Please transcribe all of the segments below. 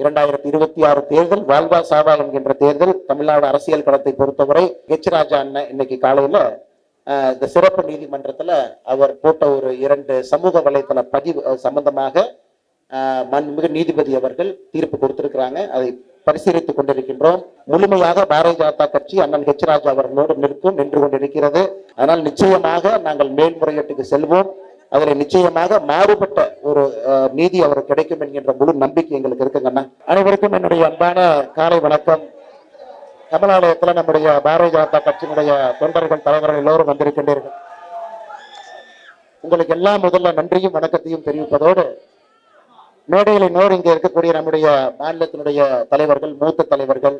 இரண்டாயிரத்தி இருபத்தி ஆறு தேர்தல் வாழ்வா சாவா என்கின்ற தேர்தல் தமிழ்நாடு அரசியல் களத்தை பொறுத்தவரை ஹெச் ராஜா அண்ணன் இன்னைக்கு காலையில இந்த சிறப்பு நீதிமன்றத்துல அவர் போட்ட ஒரு இரண்டு சமூக வலைத்தள பதிவு சம்பந்தமாக மிக நீதிபதி அவர்கள் தீர்ப்பு கொடுத்திருக்கிறாங்க. அதை பரிசீலித்துக் கொண்டிருக்கின்றோம். முழுமையாக பாரதிய ஜனதா கட்சி அண்ணன் ஹெச் ராஜா அவர்களோடு நிற்கும் நின்று கொண்டிருக்கிறது. அதனால் நிச்சயமாக நாங்கள் மேல்முறையீட்டுக்கு செல்வோம். அதில் நிச்சயமாக மாறுபட்ட ஒரு அஹ், நீதி அவருக்கு கிடைக்கும் என்கின்ற முழு நம்பிக்கை எங்களுக்கு இருக்குங்கண்ணா அனைவருக்கும் என்னுடைய அன்பான காலை வணக்கம். கமலாலயத்துல நம்முடைய பாரதிய ஜனதா கட்சியினுடைய தொண்டர்கள் தலைவர்கள் எல்லோரும் வந்திருக்கின்றீர்கள். உங்களுக்கு எல்லாம் முதல்ல நன்றியும் வணக்கத்தையும் தெரிவிப்பதோடு மேடையில் இன்னொரு இங்கே இருக்கக்கூடிய நம்முடைய மாநிலத்தினுடைய தலைவர்கள் மூத்த தலைவர்கள்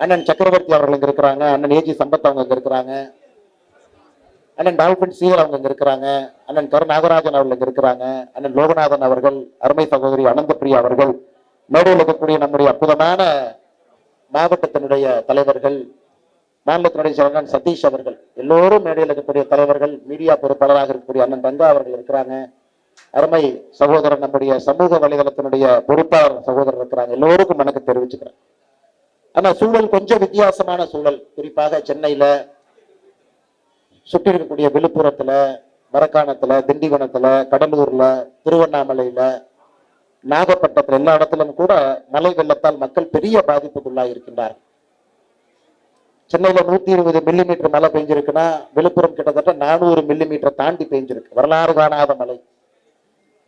அண்ணன் சக்கரவர்த்தி அவர்கள் இங்க இருக்கிறாங்க அண்ணன் ஏஜி சம்பத் அவங்க இங்க இருக்கிறாங்க. அண்ணன் டால்பின் சீவல் அவங்க இங்க இருக்கிறாங்க. அண்ணன் கரு நாகராஜன் அவர்கள் இங்க இருக்கிறாங்க. அண்ணன் லோகநாதன் அவர்கள் அருமை சகோதரி அனந்தபிரியா அவர்கள் மேடையில் இருக்கக்கூடிய நம்முடைய அற்புதமான மாவட்டத்தினுடைய தலைவர்கள் மாநிலத்தினுடைய செயலாளர் சதீஷ் அவர்கள் எல்லோரும் மேடையில் இருக்கக்கூடிய தலைவர்கள் மீடியா பொறுப்பாளராக இருக்கக்கூடிய அண்ணன் பங்கா அவர்கள் இருக்கிறாங்க. அருமை சகோதரர் நம்முடைய சமூக வலைதளத்தினுடைய பொறுப்பாளர் சகோதரர் இருக்கிறாங்க. எல்லோருக்கும் எனக்கு தெரிவிச்சுக்கிறேன். ஆனா சூழல் கொஞ்சம் வித்தியாசமான சூழல். குறிப்பாக சென்னையில சுற்றி இருக்கக்கூடிய விழுப்புரத்துல மரக்காணத்துல திண்டிவனத்துல கடலூர்ல திருவண்ணாமலையில நாகப்பட்டினத்துல எல்லா இடத்திலும் கூட மழை வெள்ளத்தால் மக்கள் பெரிய பாதிப்புக்குள்ளாக இருக்கின்றார்கள். சென்னையில நூத்தி இருபது மில்லி மீட்டர் மழை பெஞ்சிருக்குன்னா விழுப்புரம் கிட்டத்தட்ட நானூறு மில்லி மீட்டர் தாண்டி பெஞ்சிருக்கு. வரலாறு காணாத மழை.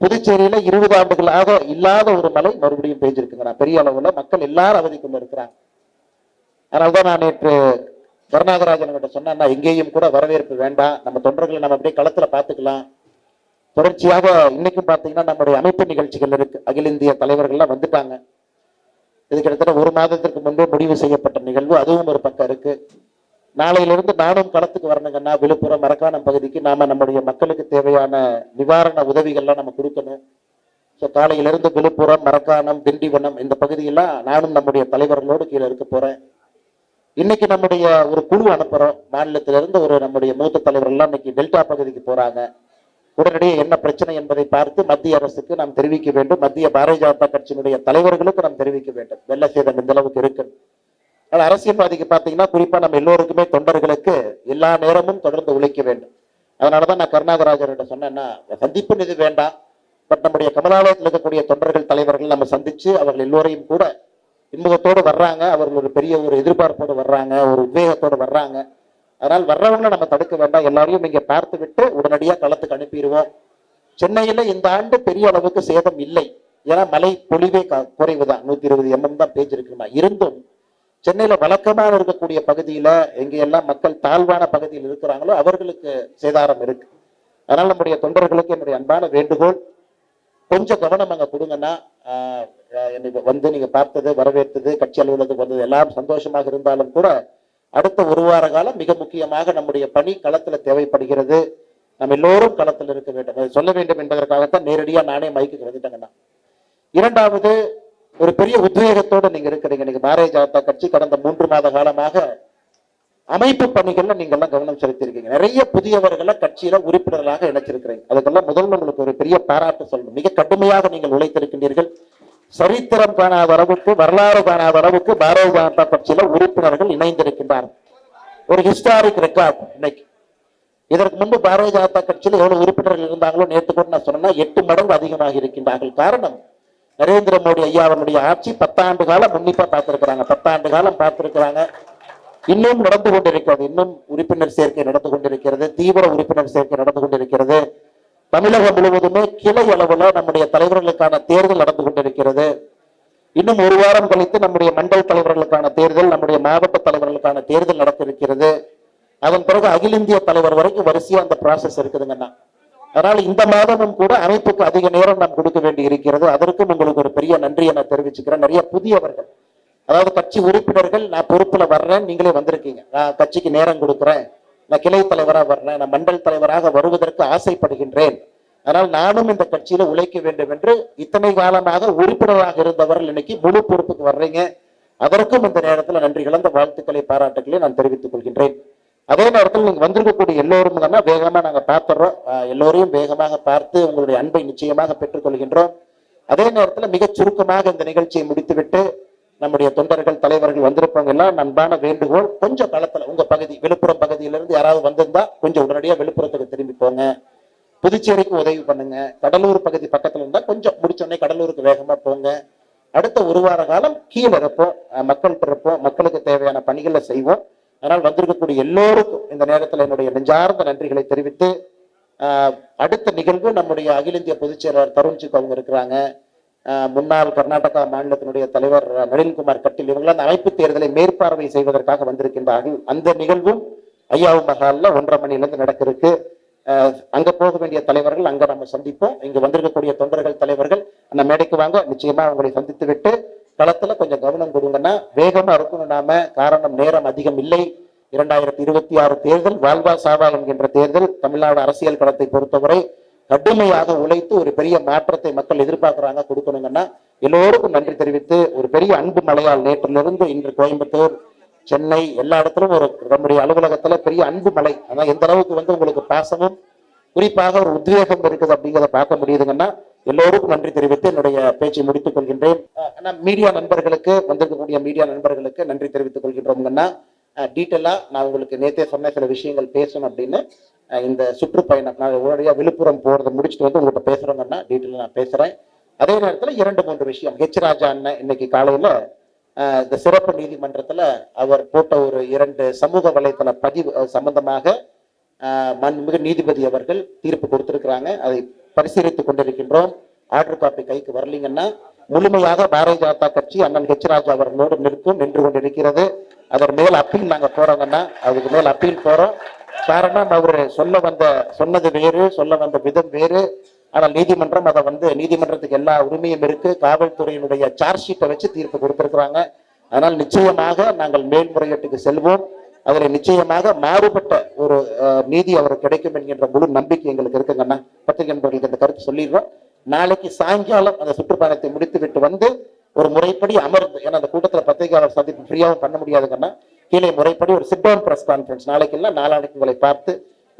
புதுச்சேரியில இருபது ஆண்டுகளாக இல்லாத ஒரு மழை மறுபடியும் பெஞ்சிருக்குங்க. நான் பெரிய அளவுல மக்கள் எல்லாரும் அவதிக்குள்ள இருக்கிறாங்க. அதனால்தான் நான் நேற்று கருணாகராஜன் கிட்ட சொன்னா எங்கேயும் கூட வரவேற்பு வேண்டாம். நம்ம தொண்டர்களை நம்ம அப்படியே களத்துல பாத்துக்கலாம் தொடர்ச்சியாக இன்னைக்கும் பாத்தீங்கன்னா நம்முடைய அமைப்பு நிகழ்ச்சிகள் இருக்கு. அகில இந்திய தலைவர்கள்லாம் வந்துட்டாங்க. இது கிட்டத்தட்ட ஒரு மாதத்திற்கு முன்பே முடிவு செய்யப்பட்ட நிகழ்வு. அதுவும் ஒரு பக்கம் இருக்கு. நாளையிலிருந்து நானும் களத்துக்கு வரணுங்கன்னா விழுப்புரம் மரக்காணம் பகுதிக்கு நாம நம்முடைய மக்களுக்கு தேவையான நிவாரண உதவிகள்லாம் நம்ம கொடுக்கணும். ஸோ காலையிலிருந்து விழுப்புரம் மரக்காணம் திண்டிவனம் இந்த பகுதியெல்லாம் நானும் நம்முடைய தலைவர்களோடு கீழே இருக்க போறேன். இன்னைக்கு நம்முடைய ஒரு குழு அனுப்புறோம். மாநிலத்திலிருந்து ஒரு நம்முடைய மூத்த தலைவர்கள்லாம் இன்னைக்கு டெல்டா பகுதிக்கு போறாங்க. உடனடியே என்ன பிரச்சனை என்பதை பார்த்து மத்திய அரசுக்கு நாம் தெரிவிக்க வேண்டும். மத்திய பாரதிய ஜனதா கட்சியினுடைய தலைவர்களுக்கு நாம் தெரிவிக்க வேண்டும். வெள்ள சேதம் இந்த அளவுக்கு இருக்கு. ஆனால் அரசியல்வாதிக்கு பார்த்தீங்கன்னா குறிப்பா நம்ம எல்லோருக்குமே தொண்டர்களுக்கு எல்லா நேரமும் தொடர்ந்து உழைக்க வேண்டும். அதனாலதான் நான் கருணாகராஜர்கிட்ட சொன்னேன்னா சந்திப்பு இது வேண்டாம். பட் நம்முடைய கமலாலயத்தில் இருக்கக்கூடிய தொண்டர்கள் தலைவர்கள் நம்ம சந்திச்சு அவர்கள் எல்லோரையும் கூட இன்முகத்தோடு வர்றாங்க அவர்கள் ஒரு பெரிய ஒரு எதிர்பார்ப்போடு வர்றாங்க ஒரு உத்வேகத்தோடு வர்றாங்க. அதனால் வர்றவங்களை நம்ம தடுக்க வேண்டாம். எல்லாரையும் இங்க பார்த்து விட்டு உடனடியாக களத்துக்கு அனுப்பிடுவோம். சென்னையில இந்த ஆண்டு பெரிய அளவுக்கு சேதம் இல்லை. ஏன்னா மழை பொழிவே க- குறைவுதான். நூத்தி இருபது எம்எம் தான் பேஜ் இருந்தும் சென்னையில வழக்கமாக இருக்கக்கூடிய பகுதியில எங்கெல்லாம் மக்கள் தாழ்வான பகுதியில் இருக்கிறாங்களோ அவர்களுக்கு சேதாரம் இருக்கு. அதனால் நம்முடைய தொண்டர்களுக்கு என்னுடைய அன்பான வேண்டுகோள். கொஞ்சம் கவனம் அங்க கொடுங்கன்னா ஆஹ், என்னை வந்து நீங்க பார்த்தது வரவேற்றது கட்சி அலுவலகத்துக்கு வந்தது எல்லாம் சந்தோஷமாக இருந்தாலும் கூட அடுத்த ஒரு வார காலம் மிக முக்கியமாக நம்முடைய பணி களத்துல தேவைப்படுகிறது. நம்ம எல்லோரும் களத்தில் இருக்க வேண்டும். அதை சொல்ல வேண்டும் என்பதற்காகத்தான் நேரடியாக நானே மைக்கு வந்துட்டேங்கண்ணா இரண்டாவது ஒரு பெரிய உத்வேகத்தோடு நீங்க இருக்கிறீங்க. நீங்க பாரதிய ஜனதா கட்சி கடந்த மூன்று மாத காலமாக அமைப்பு பணிகள்ல நீங்க எல்லாம் கவனம் செலுத்தியிருக்கீங்க நிறைய புதியவர்களை கட்சியில உறுப்பினர்களாக இணைச்சிருக்கிறீங்க. அதுக்கெல்லாம் முதல்ல உங்களுக்கு ஒரு பெரிய பாராட்டு சொல்லணும். மிக கடுமையாக நீங்கள் உழைத்திருக்கின்றீர்கள். சரித்திரம் காணாத அளவுக்கு வரலாறு காணாத அளவுக்கு பாரதிய ஜனதா கட்சியில உறுப்பினர்கள் இணைந்திருக்கின்றார்கள். ஒரு ஹிஸ்டாரிக் ரெக்கார்ட் இன்னைக்கு. இதற்கு முன்பு பாரதிய ஜனதா கட்சியில் எவ்வளவு உறுப்பினர்கள் இருந்தாங்களோ நேற்று கூட நான் சொன்னா எட்டு மடங்கு அதிகமாக இருக்கின்றார்கள். காரணம் நரேந்திர மோடி ஐயா அவருடைய ஆட்சி பத்தாண்டு காலம் உன்னிப்பா பார்த்திருக்கிறாங்க. பத்தாண்டு காலம் பார்த்திருக்கிறாங்க. இன்னும் நடந்து கொண்டிருக்கிறது இன்னும் உறுப்பினர் சேர்க்கை நடந்து கொண்டிருக்கிறது தீவிர உறுப்பினர் சேர்க்கை நடந்து கொண்டிருக்கிறது. தமிழகம் முழுவதுமே கிளை அளவுல நம்முடைய தலைவர்களுக்கான தேர்தல் நடந்து கொண்டிருக்கிறது. இன்னும் ஒரு வாரம் கழித்து நம்முடைய மண்டல் தலைவர்களுக்கான தேர்தல் நம்முடைய மாவட்ட தலைவர்களுக்கான தேர்தல் நடக்க இருக்கிறது அதன் பிறகு அகில இந்திய தலைவர் வரைக்கும் வரிசையா அந்த ப்ராசஸ் இருக்குதுங்கண்ணா அதனால இந்த மாதமும் கூட அமைப்புக்கு அதிக நேரம் நாம் கொடுக்க வேண்டி இருக்கிறது அதற்கும் உங்களுக்கு ஒரு பெரிய நன்றியை நான் தெரிவிச்சுக்கிறேன். நிறைய புதியவர்கள் அதாவது கட்சி உறுப்பினர்கள் நான் பொறுப்புல வர்றேன் நீங்களே வந்திருக்கீங்க. நான் கட்சிக்கு நேரம் கொடுக்குறேன். நான் கிளை தலைவராக வர்றேன். நான் மண்டல் தலைவராக வருவதற்கு ஆசைப்படுகின்றேன். ஆனால் நானும் இந்த கட்சியில உழைக்க வேண்டும் என்று இத்தனை காலமாக உறுப்பினராக இருந்தவர்கள் இன்னைக்கு முழு பொறுப்புக்கு வர்றீங்க. அதற்கும் இந்த நேரத்தில் நன்றி கலந்த வாழ்த்துக்களை பாராட்டுக்களை நான் தெரிவித்துக் கொள்கின்றேன். அதே நேரத்தில் நீங்க வந்திருக்கக்கூடிய எல்லோரும் தானே வேகமா நாங்க பார்த்துடுறோம் எல்லோரையும் வேகமாக பார்த்து உங்களுடைய அன்பை நிச்சயமாக பெற்றுக்கொள்கின்றோம். அதே நேரத்தில் மிகச் சுருக்கமாக இந்த நிகழ்ச்சியை முடித்துவிட்டு நம்முடைய தொண்டர்கள் தலைவர்கள் வந்திருப்பவங்க எல்லாம் அன்பான வேண்டுகோள் கொஞ்சம் களத்துல உங்க பகுதி விழுப்புரம் பகுதியிலிருந்து யாராவது வந்திருந்தா கொஞ்சம் உடனடியா விழுப்புரத்துக்கு திரும்பி போங்க. புதுச்சேரிக்கு உதவி பண்ணுங்க. கடலூர் பகுதி பக்கத்துல இருந்தா கொஞ்சம் முடிச்சோடனே கடலூருக்கு வேகமா போங்க. அடுத்த ஒரு வார காலம் கீழே இருப்போம். மக்கள் மக்கள்கிட்ட இருப்போம். மக்களுக்கு தேவையான பணிகளை செய்வோம். அதனால் வந்திருக்கக்கூடிய எல்லோருக்கும் இந்த நேரத்தில் என்னுடைய நெஞ்சார்ந்த நன்றிகளை தெரிவித்து அடுத்த நிகழ்வு நம்முடைய அகில இந்திய பொதுச் செயலாளர் தருண்ஜிக் அவங்க இருக்கிறாங்க. முன்னாள் கர்நாடகா மாநிலத்தினுடைய தலைவர் நளின்குமார் கட்டில் இவங்களாம் அந்த அமைப்பு தேர்தலை மேற்பார்வை செய்வதற்காக வந்திருக்கின்றார்கள் அந்த நிகழ்வும் ஐயாவு மகால்ல ஒன்றரை மணியிலிருந்து நடக்கிறதுக்கு அங்க போக வேண்டிய தலைவர்கள் அங்க நம்ம சந்திப்போம். இங்க வந்திருக்கக்கூடிய தொண்டர்கள் தலைவர்கள் அந்த மேடைக்கு வாங்க நிச்சயமா அவங்களை சந்தித்து விட்டு களத்துல கொஞ்சம் கவனம் கொடுங்கன்னா வேகமா இருக்கணும். நாம காரணம் நேரம் அதிகம் இல்லை. இரண்டாயிரத்தி இருபத்தி ஆறு தேர்தல் வாழ்வா சாவா என்கின்ற தேர்தல் தமிழ்நாடு அரசியல் களத்தை பொறுத்தவரை கடுமையாக உழைத்து ஒரு பெரிய மாற்றத்தை மக்கள் எதிர்பார்க்கிறாங்க கொடுக்கணுங்கன்னா எல்லோருக்கும் நன்றி தெரிவித்து ஒரு பெரிய அன்பு மலையால் நேற்றிலிருந்து இன்று கோயம்புத்தூர் சென்னை எல்லா இடத்துலும் ஒரு நம்முடைய அலுவலகத்துல பெரிய அன்பு மலை அதான் எந்த அளவுக்கு வந்து உங்களுக்கு பாசமும் குறிப்பாக ஒரு உத்வேகம் இருக்குது அப்படிங்கிறத பார்க்க முடியுதுங்கன்னா எல்லோருக்கும் நன்றி தெரிவித்து என்னுடைய பேச்சை முடித்துக் கொள்கின்றேன். ஆனா மீடியா நண்பர்களுக்கு வந்திருக்கக்கூடிய மீடியா நண்பர்களுக்கு நன்றி தெரிவித்துக் கொள்கின்றோம்ங்கன்னா டீட்டெயிலாக நான் உங்களுக்கு நேற்றே சொன்ன சில விஷயங்கள் பேசணும் அப்படின்னு இந்த சுற்றுப்பயணம் நான் உடனடியாக விழுப்புரம் போகிறத முடிச்சுட்டு வந்து உங்கள்கிட்ட பேசுகிறோங்கன்னா டீட்டெயிலாக நான் பேசுகிறேன் அதே நேரத்தில் இரண்டு மூன்று விஷயம். ஹெச் ராஜா அண்ணன் இன்னைக்கு காலையில் இந்த சிறப்பு நீதிமன்றத்தில் அவர் போட்ட ஒரு இரண்டு சமூக வலைத்தள பதிவு சம்பந்தமாக மண்மிகு நீதிபதி அவர்கள் தீர்ப்பு கொடுத்திருக்கிறாங்க. அதை பரிசீலித்துக் கொண்டிருக்கின்றோம். ஆர்டர் காப்பி கைக்கு வரலீங்கன்னா முழுமையாக பாரதிய ஜனதா கட்சி அண்ணன் ஹெச் ராஜா அவர்களோடு நிற்கும் நின்று கொண்டிருக்கிறது. அதன் மேல் அப்பீல் நாங்கள் போறோங்கன்னா அதுக்கு மேல் அப்பீல் போறோம். காரணம் அவர் சொல்ல வந்த சொன்னது வேறு சொல்ல வந்த விதம் வேறு. ஆனால் நீதிமன்றம் அதை வந்து நீதிமன்றத்துக்கு எல்லா உரிமையும் இருக்கு. காவல்துறையினுடைய சார்ஜ் ஷீட்டை வச்சு தீர்ப்பு கொடுத்திருக்கிறாங்க. அதனால் நிச்சயமாக நாங்கள் மேல்முறையீட்டுக்கு செல்வோம். அதில் நிச்சயமாக மாறுபட்ட ஒரு நீதி அவருக்கு கிடைக்கும் என்கின்ற முழு நம்பிக்கை எங்களுக்கு இருக்குங்கண்ணா பத்திரிகை நண்பர்களுக்கு இந்த கருத்து சொல்லிடுறோம். நாளைக்கு சாயங்காலம் அந்த சுற்றுப்பயணத்தை முடித்து விட்டு வந்து ஒரு முறைப்படி அமர்ந்து ஏன்னா அந்த கூட்டத்தில் பத்திரிகையாளர் சந்திப்பு ஃப்ரீயாகவும் பண்ண முடியாதுங்கன்னா கீழே முறைப்படி ஒரு சிட் டவுன் பிரஸ் கான்ஃபரன்ஸ் நாளைக்கு இல்லை நாளானைக்கு உங்களை பார்த்து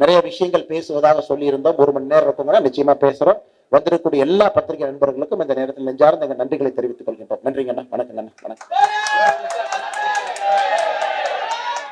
நிறைய விஷயங்கள் பேசுவதாக சொல்லியிருந்தோம். ஒரு மணி நேரம் இருக்குங்கன்னா நிச்சயமா பேசுறோம். வந்திருக்கக்கூடிய எல்லா பத்திரிகை நண்பர்களுக்கும் இந்த நேரத்தில் நெஞ்சார்ந்த எங்கள் நன்றிகளை தெரிவித்துக் கொள்கின்றோம். நன்றிங்கண்ணா வணக்கங்கண்ணா வணக்கம்.